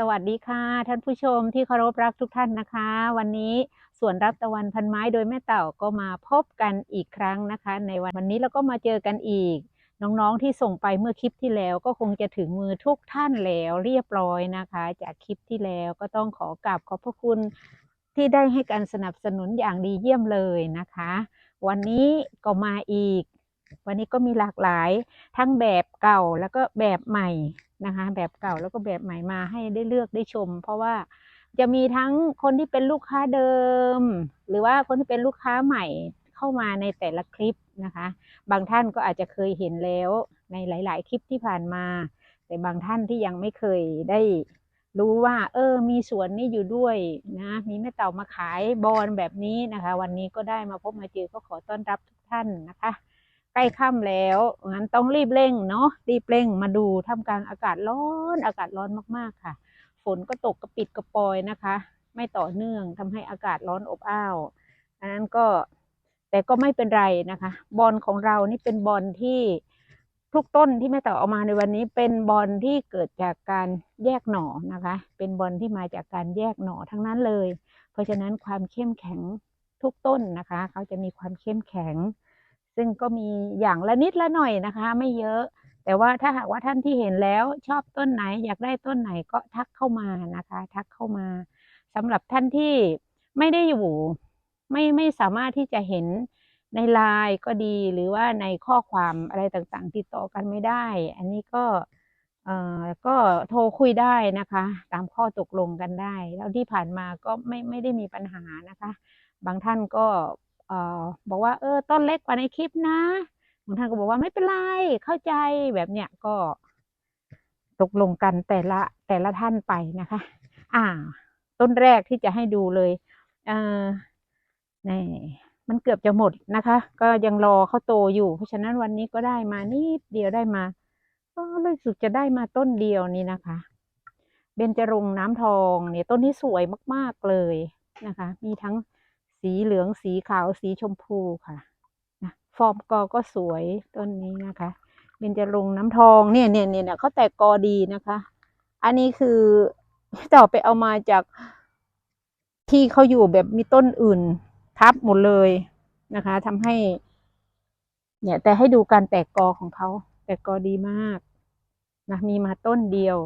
สวัสดีค่ะ ท่านผู้ชมที่เคารพรักทุกท่านนะคะ วันนี้สวนรับตะวันพันไม้โดยแม่เต่าก็มาพบกันอีกครั้งนะคะ ในวันวันนี้เราก็มาเจอกันอีก น้องๆที่ส่งไปเมื่อคลิปที่แล้วก็คงจะถึงมือทุกท่านแล้วเรียบร้อยนะคะ จากคลิปที่แล้วก็ต้องขอกราบขอบพระคุณที่ได้ให้การสนับสนุนอย่างดีเยี่ยมเลยนะคะ วันนี้ก็มาอีก วันนี้ก็มีหลากหลายทั้งแบบเก่าแล้วก็แบบใหม่นะคะ แบบเก่าแล้วก็แบบใหม่มาให้ได้เลือกได้ชม เพราะว่าจะมีทั้งคนที่เป็นลูกค้าเดิม หรือว่าคนที่เป็นลูกค้าใหม่เข้ามาในแต่ละคลิปนะคะ บางท่านก็อาจจะเคยเห็นแล้วในหลาย ๆ คลิปที่ผ่านมา แต่บางท่านที่ยังไม่เคยได้รู้ว่า เออ มีสวนนี่อยู่ด้วยนะ มีแม่เต่ามาขายบอลแบบนี้นะคะ วันนี้ก็ได้มาพบมาเจอก็ขอต้อนรับทุกท่านนะคะ ใกล้ค่ำแล้วงั้นต้องรีบเร่งเนาะรีบเร่งมาดูท่ามกลางอากาศร้อนอากาศร้อนมากๆค่ะ ฝนก็ตกกระปิดกระปอยนะคะ ไม่ต่อเนื่องทำให้อากาศร้อนอบอ้าวอันนั้นก็แต่ก็ไม่เป็นไรนะคะ บอลของเรานี่เป็นบอลที่ทุกต้นที่แม่ต่าเอามาในวันนี้เป็นบอลที่เกิดจากการแยกหน่อนะคะ เป็นบอลที่มาจากการแยกหน่อทั้งนั้นเลย เพราะฉะนั้นความเข้มแข็งทุกต้นนะคะ เขาจะมีความเข้มแข็ง ซึ่งก็มีอย่างละนิดละหน่อยนะคะ ไม่เยอะ แต่ว่าถ้าหากว่าท่านที่เห็นแล้วชอบต้นไหน อยากได้ต้นไหนก็ทักเข้ามานะคะ ทักเข้ามาสำหรับท่านที่ไม่ได้อยู่ไม่ไม่สามารถที่จะเห็นในไลน์ก็ดีหรือว่าในข้อความอะไรต่างๆ ติดต่อกันไม่ได้ อันนี้ก็เอ่อก็โทรคุยได้นะคะ ตามข้อตกลงกันได้ แล้วที่ผ่านมาก็ไม่ไม่ได้มีปัญหานะคะ บางท่านก็ ออบอกว่าเออต้นเล็กกว่าในคลิปนะบางท่านก็บอกว่าไม่เป็นไรเข้าใจแบบเนี้ยก็ ตกลงกันแต่ละแต่ละท่านไปนะคะ อ่า ต้นแรกที่จะให้ดูเลยเออนี่มันเกือบจะหมดนะคะ ก็ยังรอเขาโตอยู่ เพราะฉะนั้นวันนี้ก็ได้มานิดเดียวได้มาก็รู้สึกจะได้มาต้นเดียวนี่นะคะ เบญจรงค์น้ำทองเนี่ยต้นนี้สวยมาก ๆเลยนะคะ มีทั้ง สีเหลืองสีขาวสีชมพูค่ะนะฟอร์มกอก็สวยต้นนี้นะคะเบญจรงน้ำทองเนี่ยเนี่ยเนี่ยเนี่ยเขาแตกกอดีนะคะ อันนี้คือต่อไปเอามาจากที่เขาอยู่แบบมีต้นอื่นทับหมดเลยนะคะทำให้ เนี่ย แต่ให้ดูการแตกกอของเขาแตกกอดีมากนะมีมาต้นเดียว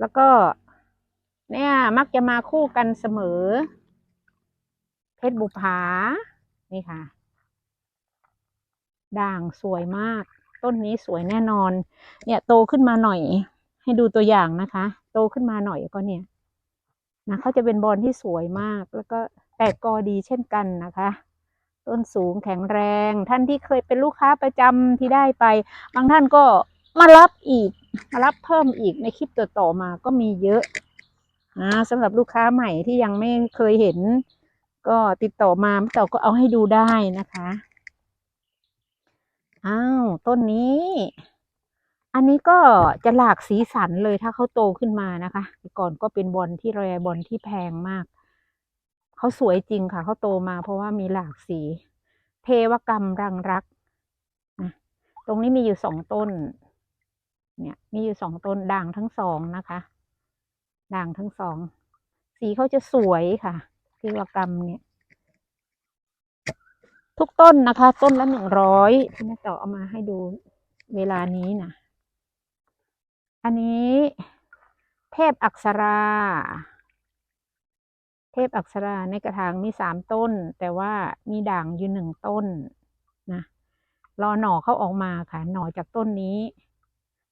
แล้วก็ เนี่ยมักจะมาคู่กันเสมอ เพชรบุภานี่ค่ะ ด่างสวยมาก ต้นนี้สวยแน่นอน เนี่ยโตขึ้นมาหน่อย ให้ดูตัวอย่างนะคะ โตขึ้นมาหน่อยก็เนี่ยนะเขาจะเป็นบอลที่สวยมาก แล้วก็แตกกอดีเช่นกันนะคะต้นสูงแข็งแรง ท่านที่เคยเป็นลูกค้าประจำที่ได้ไป บางท่านก็มารับอีก มารับเพิ่มอีกในคลิปต่อๆมาก็มีเยอะนะสำหรับลูกค้าใหม่ที่ยังไม่เคยเห็น ก็ติดต่อมาเต่าก็เอาให้ดูได้นะคะอ้าวต้นนี้ อันนี้ก็จะหลากสีสันเลยถ้าเขาโตขึ้นมานะคะก่อนก็เป็นบอลที่แรบอลที่แพงมากเขาสวยจริงค่ะเขาโตมาเพราะว่ามีหลากสี เทวกรรมรังรักนะตรงนี้มีอยู่สองต้น เนี่ย มีอยู่สองต้นด่างทั้งสองนะคะ ด่างทั้งสอง สีเขาจะสวยค่ะ เทวกรรมเนี่ย ทุกต้นนะคะ ต้นละหนึ่งร้อยที่แม่ต่อเอามาให้ดูเวลานี้นะอันนี้ เทพอักษรา เทพอักษราในกระถางมีสามต้น แต่ว่ามีด่างอยู่หนึ่งต้นนะรอหน่อเขาออกมาค่ะ หน่อจากต้นนี้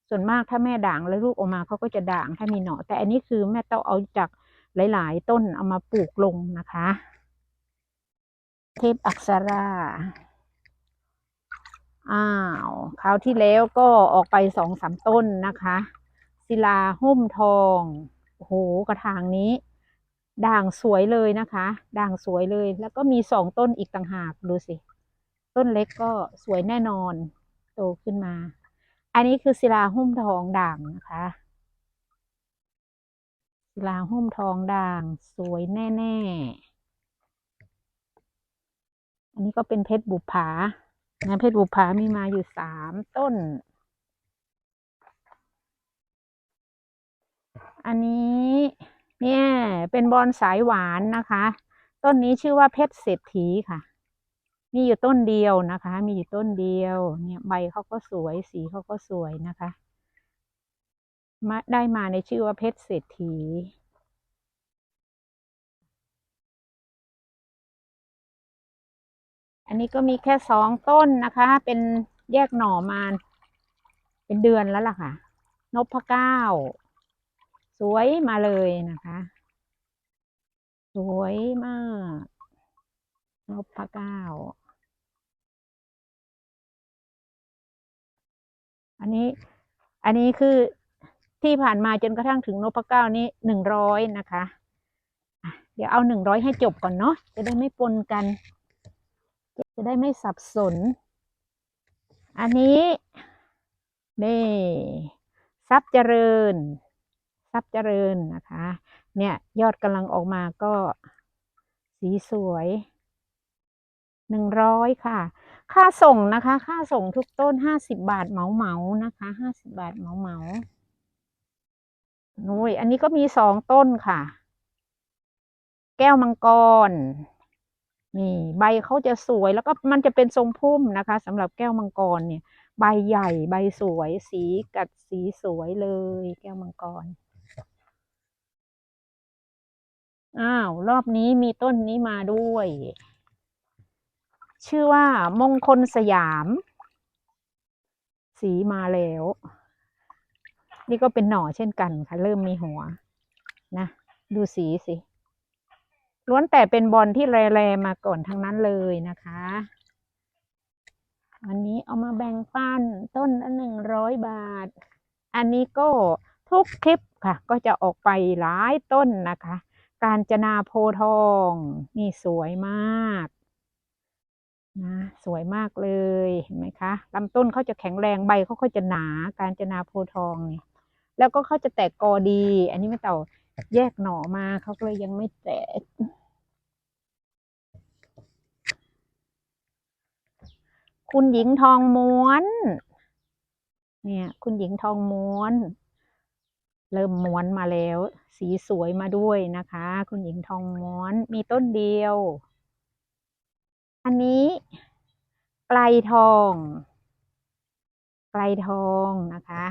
ส่วนมากถ้าแม่ด่างแล้วลูกออกมาเขาก็จะด่างถ้ามีหน่อ แต่อันนี้คือแม่ต้องเอาจากหลาย ๆ ต้นเอามาปลูกลงนะคะ เทพอักษราอ้าวคราวที่แล้วก็ออกไปสองสามต้นนะคะ ศิลาหุ้มทองโอ้โหกระถางนี้ ด่างสวยเลยนะคะ ด่างสวยเลย แล้วก็มีสองต้นอีกต่างหากดูสิ ต้นเล็กก็สวยแน่นอน โตขึ้นมา อันนี้คือศิลาหุ้มทองด่างนะคะศิลาหุ้มทองด่างสวยแน่ ๆ อันนี้ก็เป็นเพชรบุปผานะเพชรบุปผามีมาอยู่สามต้น อันนี้เนี่ยเป็นบอนสายหวานนะคะ ต้นนี้ชื่อว่าเพชรเศรษฐีค่ะ มีอยู่ต้นเดียวนะคะ มีอยู่ต้นเดียว เนี่ยใบเขาก็สวยสีเขาก็สวยนะคะมาได้มาในชื่อว่าเพชรเศรษฐี อันนี้ก็มีแค่สองต้นนะคะ เป็นแยกหน่อมาเป็นเดือนแล้วล่ะค่ะ นพเก้า สวยมาเลยนะคะ สวยมาก นพเก้า อันนี้ อันนี้คือที่ผ่านมาจนกระทั่งถึงนพเก้านี้หนึ่งร้อยนะคะ เดี๋ยวเอาหนึ่งร้อยให้จบก่อนเนาะ จะได้ไม่ปนกัน จะได้ไม่สับสน อันนี้ นี่ทรัพย์เจริญทรัพย์เจริญนะคะ เนี่ยยอดกำลังออกมาก็สีสวยหนึ่งร้อยค่ะ ค่าส่งนะคะ ค่าส่งทุกต้นห้าสิบบาทเหมาเหมานะคะห้าสิบบาทเหมาเหมาๆนุ้ยอันนี้ก็มีสองต้นค่ะ แก้วมังกร นี่ ใบเขาจะสวยแล้วก็มันจะเป็นทรงพุ่มนะคะสำหรับแก้วมังกรเนี่ย ใบใหญ่ใบสวยสีกัดสีสวยเลย แก้วมังกรอ้าว รอบนี้มีต้นนี้มาด้วย ชื่อว่ามงคลสยาม สีมาแล้ว นี่ก็เป็นหน่อเช่นกันค่ะ เริ่มมีหัว นะ ดูสีสิ ล้วนแต่เป็นบอลที่แรๆมาก่อนทั้งนั้นเลยนะคะอันนี้เอามาแบ่งปันต้นละหนึ่งร้อยบาท อันนี้ก็ทุกคลิปค่ะ ก็จะออกไปหลายต้นนะคะ การจนาโพทองนี่สวยมากนะสวยมากเลยเห็นไหมคะลำต้นเขาจะแข็งแรงใบเขาก็จะหนาการจนาโพทองนี่แล้วก็เขาจะแตกกอดี อันนี้ไม่เต่า แยกหน่อมาเขาก็เลยยังไม่แตก คุณหญิงทองม้วน เนี่ย คุณหญิงทองม้วน เริ่มม้วนมาแล้ว สีสวยมาด้วยนะคะ คุณหญิงทองม้วนมีต้นเดียว อันนี้ไกลทองไกลทองนะคะ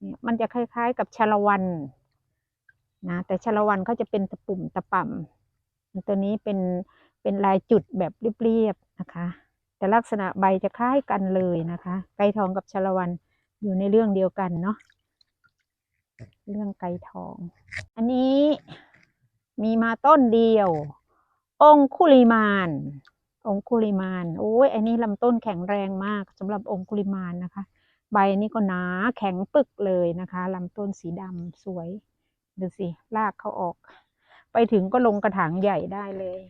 เนี่ยมันจะคล้ายๆกับชาละวัน นะแต่ชาละวันเขาจะเป็นตะปุ่มตะป่ำตัวนี้เป็นเป็นลายจุดแบบเรียบๆนะคะ แต่ลักษณะใบจะคล้ายกันเลยนะคะไกลทองกับชาละวันอยู่ในเรื่องเดียวกันเนาะเรื่องไกลทอง อันนี้มีมาต้นเดียว องคุลิมาน องคุลิมานโอ้ยอันนี้ลำต้นแข็งแรงมากสำหรับองคุลิมานนะคะ ใบนี้ก็หนาแข็งปึกเลยนะคะลำต้นสีดำสวย ดูสิลากเขาออก ไปถึงก็ลงกระถางใหญ่ได้เลย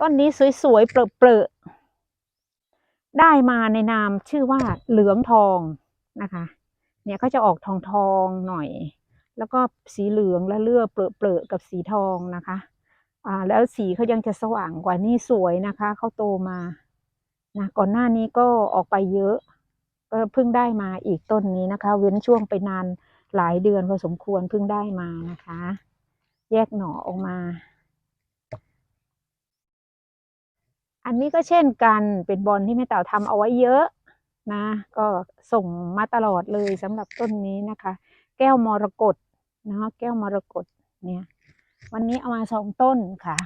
ต้นนี้สวยๆเปรอะๆได้มาในนามชื่อว่าเหลืองทองนะคะ เนี่ยเขาจะออกทองทองๆหน่อย แล้วก็สีเหลืองและเลือเปรอะๆกับสีทองนะคะ อ่า แล้วสีเขายังจะสว่างกว่านี่สวยนะคะเขาโตมา นะก่อนหน้านี้ก็ออกไปเยอะ ก็เพิ่งได้มาอีกต้นนี้นะคะ เว้นช่วงไปนานหลายเดือนพอสมควรเพิ่งได้มานะคะ แยกหน่อออกมา อันนี้ก็เช่นกันเป็นบอลที่แม่เต่าทำเอาไว้เยอะนะ ก็ส่งมาตลอดเลยสำหรับต้นนี้นะคะ แก้วมรกตนะคะแก้วมรกตเนี่ย วันนี้เอามาสองต้นค่ะ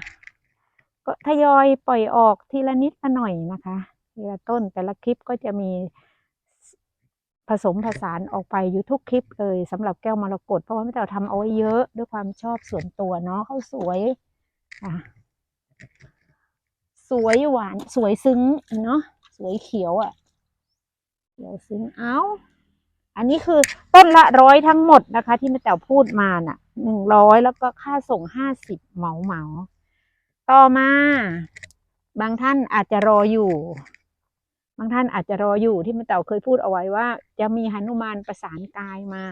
ก็ทยอยปล่อยออกทีละนิดละหน่อยนะคะ ทีละต้นแต่ละคลิปก็จะมีผสมผสานออกไปอยู่ทุกคลิปเลยสำหรับแก้วมรกตเพราะว่าแม่เต่าทำเอาไว้เยอะด้วยความชอบส่วนตัวเนาะเขาสวยอะสวยหวานสวยซึ้งเนาะสวยเขียวอะ่ะเขียวซึ้งเอาอันนี้คือต้นละร้อยทั้งหมดนะคะ ที่แม่แต๋วพูดมาน่ะหนึ่งร้อยแล้วก็ค่าส่งห้าสิบเหมาเหมาต่อมา บางท่านอาจจะรออยู่ บางท่านอาจจะรออยู่ที่แม่แต๋วเคยพูดเอาไว้ว่า จะมีหนุมานประสานกายมา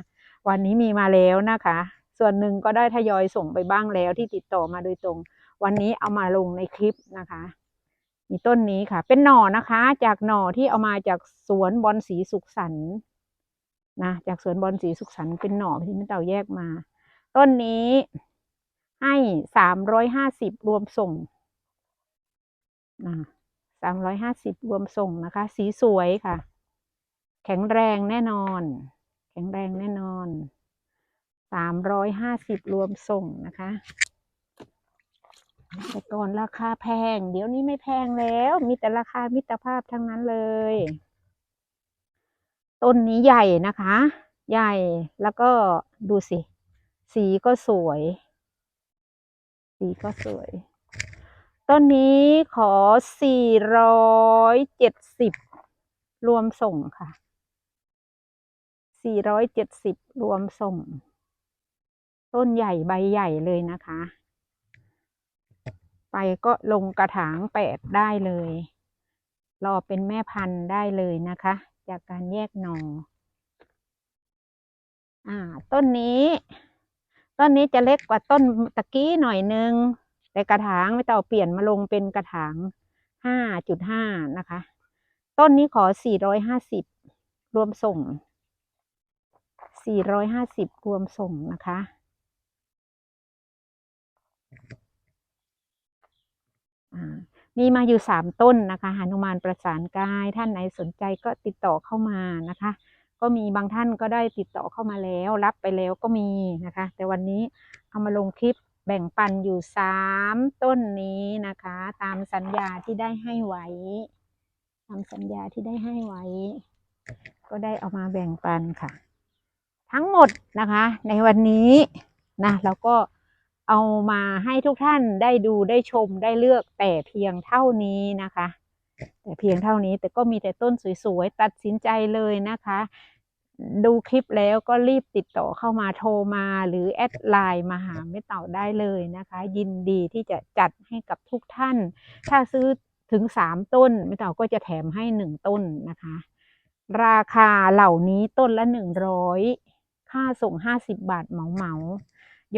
วันนี้มีมาแล้วนะคะ ส่วนหนึ่งก็ได้ทยอยส่งไปบ้างแล้วที่ติดต่อมาโดยตรง วันนี้เอามาลงในคลิปนะคะ มีต้นนี้ค่ะ เป็นหน่อนะคะ จากหน่อที่เอามาจากสวนบอนสีสุขสันนะจากสวนบอนสีสุขสันเป็นหน่อที่แม่เต่าแยกมา ต้นนี้ให้สามร้อยห้าสิบรวมส่งนะ สามร้อยห้าสิบรวมส่งนะคะ สีสวยค่ะ แข็งแรงแน่นอน แข็งแรงแน่นอนสามร้อยห้าสิบรวมส่งนะคะแต่ก่อนราคาแพง เดี๋ยวนี้ไม่แพงแล้ว มีแต่ราคามิตรภาพทั้งนั้นเลย ต้นนี้ใหญ่นะคะ ใหญ่แล้วก็ดูสิ สีก็สวย สีก็สวย ต้นนี้ขอสี่ร้อยเจ็ดสิบรวมส่งค่ะสี่ร้อยเจ็ดสิบรวมส่ง ต้นใหญ่ใบใหญ่เลยนะคะ ไปก็ลงกระถางแปดได้เลย รอเป็นแม่พันธุ์ได้เลยนะคะ จากการแยกหน่ออ่า ต้นนี้ ต้นนี้จะเล็กกว่าต้นตะกี้หน่อยนึง แต่กระถางไม่ต้องเปลี่ยนมาลงเป็นกระถางห้าจุดห้านะคะ ต้นนี้ขอสี่ร้อยห้าสิบรวมส่งสี่ร้อยห้าสิบรวมส่งนะคะอ่มีมาอยู่สามต้นนะคะหนุมานประสานกาย ท่านไหนสนใจก็ติดต่อเข้ามานะคะ ก็มีบางท่านก็ได้ติดต่อเข้ามาแล้ว รับไปแล้วก็มีนะคะ แต่วันนี้เอามาลงคลิป แบ่งปันอยู่สามต้นนี้นะคะ ตามสัญญาที่ได้ให้ไว้ ตามสัญญาที่ได้ให้ไว้ ก็ได้เอามาแบ่งปันค่ะ ทั้งหมดนะคะ ในวันนี้นะเราก็เอามาให้ทุกท่านได้ดูได้ชมได้เลือกแต่เพียงเท่านี้นะคะ แต่เพียงเท่านี้แต่ก็มีแต่ต้นสวยๆ ตัดสินใจเลยนะคะ ดูคลิปแล้วก็รีบติดต่อเข้ามาโทรมาหรือแอดไลน์มาหาแม่เต่าได้เลยนะคะ ยินดีที่จะจัดให้กับทุกท่าน ถ้าซื้อถึงสามต้นแม่เต่าก็จะแถมให้หนึ่งต้นนะคะ ราคาเหล่านี้ต้นละหนึ่งร้อยค่าส่งห้าสิบบาทเหมาเหมา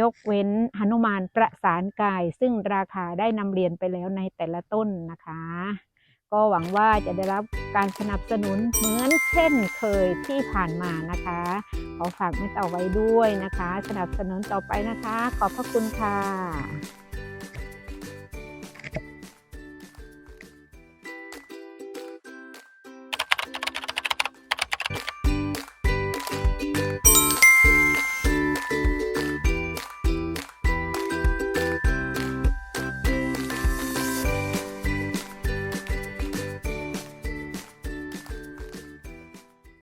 ยกเว้นหนุมานประสานกาย ซึ่งราคาได้นำเรียนไปแล้วในแต่ละต้นนะคะ ก็หวังว่าจะได้รับการสนับสนุนเหมือนเช่นเคยที่ผ่านมานะคะ ขอฝากแม่ต่อไว้ด้วยนะคะ สนับสนุนต่อไปนะคะ ขอบพระคุณค่ะ